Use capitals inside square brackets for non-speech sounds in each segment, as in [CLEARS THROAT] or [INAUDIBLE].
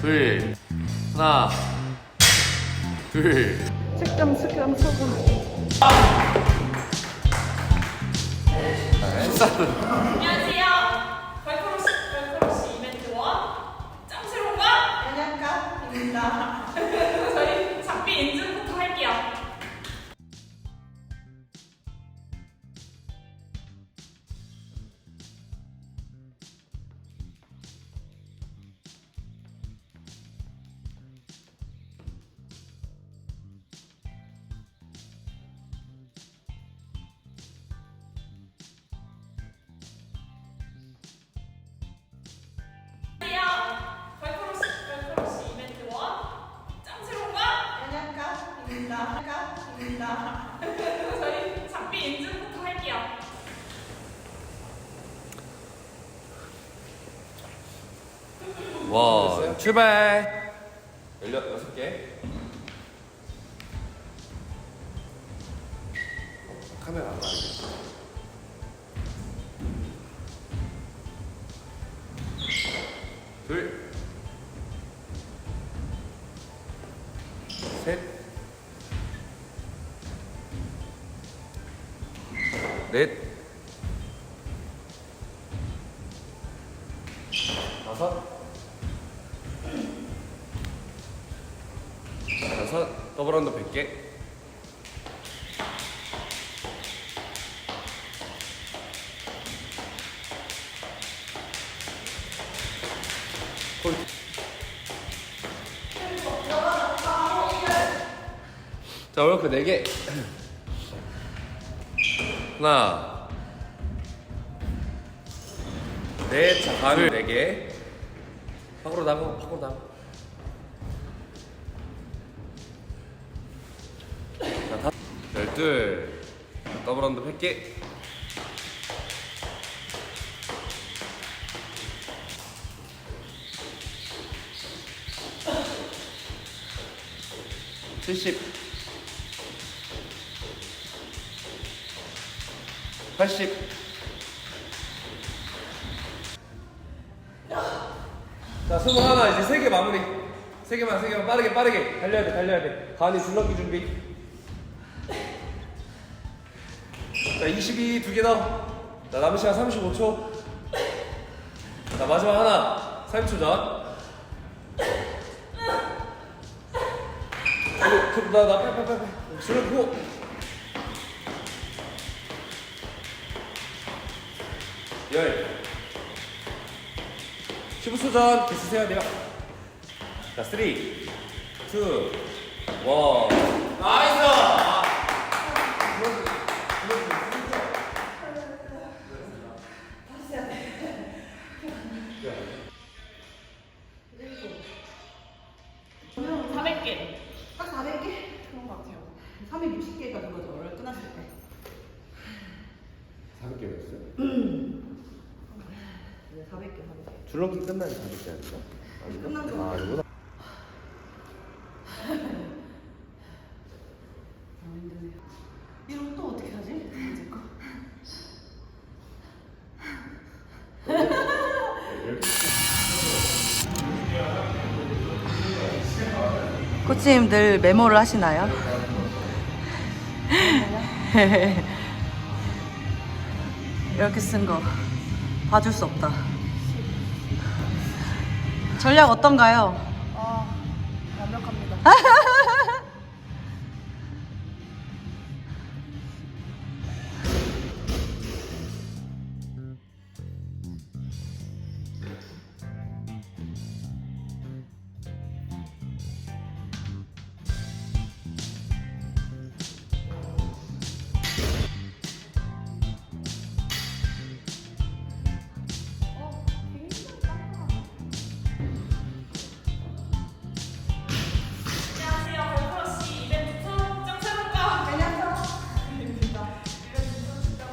둘, 하나, 둘. 측정 측정 소금 안녕하세요. 안녕하십니까 [LAUGHS] 저희 장비 인증부터 할게요. 원, 출발. 열려 여섯 개. 카메라 안 나게. 둘, 셋, 넷, 다섯. 다섯. 더블 언더 100개. 자 월크 4개 하나. 넷자 다음 4개. 밖으로 나가 밖으로 나가. 자, 다, 열둘, 더블 언더 100개. 칠십, 팔십. 자, 스무 하나 이제 세 개 마무리. 세 개만 세 개만 빠르게 빠르게 달려야 돼 달려야 돼. 가은이 줄넘기 준비. 자, 22 두 개 더. 자, 남은 시간 35초. 자, 마지막 하나. 30초 전. 그, 나, 나, 빨리, 빨리, 빨리. 줄을 펴고. 열. 15초 전 개수 세야 돼요. 자, 3, 2, 1. 나이스! 줄넘기 끝나면 400개 아닌가? 아닌가? 끝난 거 아, 이거다. 아 힘드네 이러면 또 어떻게 하지? 이제 거 코치님 늘 메모를 하시나요? [LAUGHS] 이렇게 쓴 거 봐줄 수 없다. 전략 어떤가요? 아, 완벽합니다. [LAUGHS]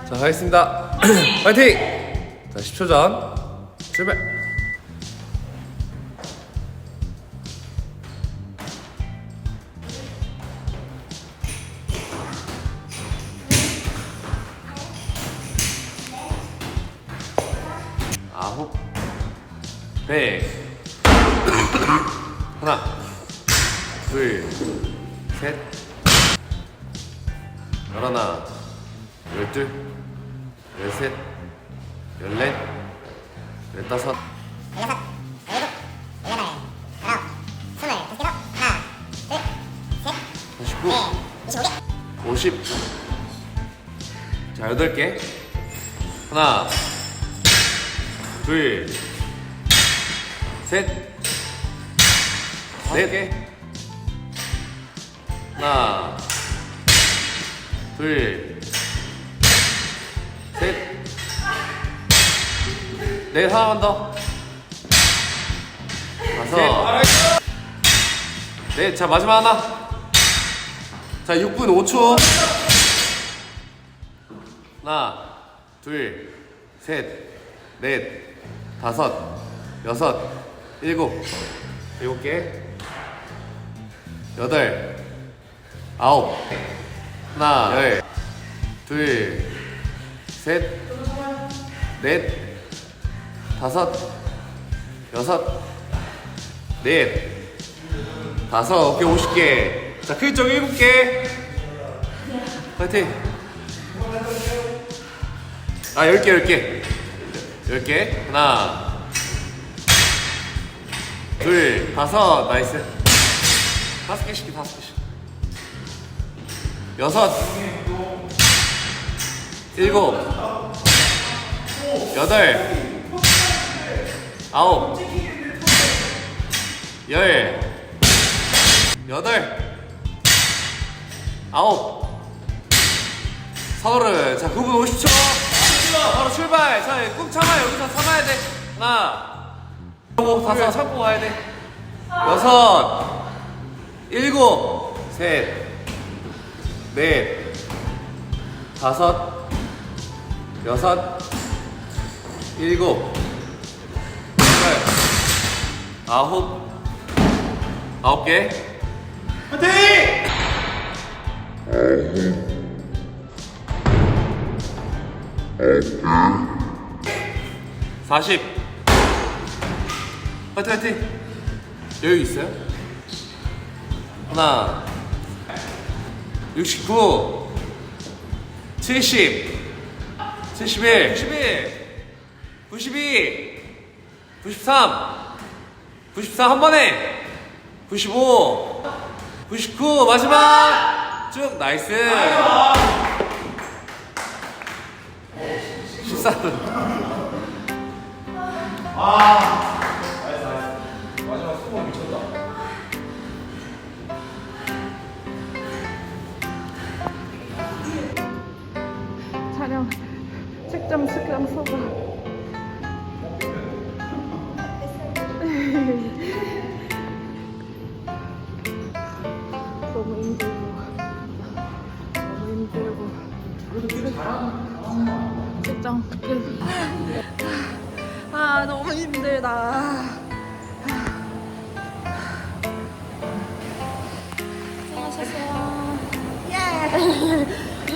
자, 가겠습니다. [CLEARS THROAT] 파이팅! 자, 10초 전. 출발! 백, [CLEARS THROAT] 하나, 둘, 셋, 열하나, 열둘, 열셋, 열넷, 열다섯, 열여섯, 열일곱, 열여덟, 열아홉, 스물, 다섯 개 더. 하나, 둘, 셋, 사십구, 넷, 이십오 개. 오십. 자, 여덟 개. 하나, 둘, 셋, 넷 개. 하나, 둘, 셋, 넷 하나만 더. 다섯. 넷. 자 마지막 하나. 자 6분 5초. 하나, 둘, 셋, 넷, 다섯, 여섯, 일곱, 일곱 개, 여덟, 아홉, 하나, 열, 둘, 셋, 넷, 다섯, 여섯, 넷, 다섯, 오케이, 오십 개. 자, 클정 일곱 개. 파이팅. 아, 열 개, 열 개. 열 개. 하나, 둘, 다섯, 나이스. 다섯 개씩, 다섯 개씩. 여섯, 일곱, 여덟, 아홉, 열, 여덟, 아홉, 서른. 자, 9분 50초. 바로 출발. 자, 꾹 참아. 여기서 참아야 돼. 하나, 다섯 참고 가야 돼. 여섯, 일곱, 셋, 넷, 다섯, 여섯, 일곱, 여덟, 아홉, 아홉 개. 파이팅! 40 파이팅 파이팅 여유 있어요? 하나 69 70 71 91 92 93 94 한 번에. 95 99 마지막. 쭉. 나이스. 14분 촬 책장 책장 써봐. [LAUGHS] 너무 힘들고 너무 힘들고 책장 끝. 아 너무 힘들다. 수고하셨어요. 예. 예.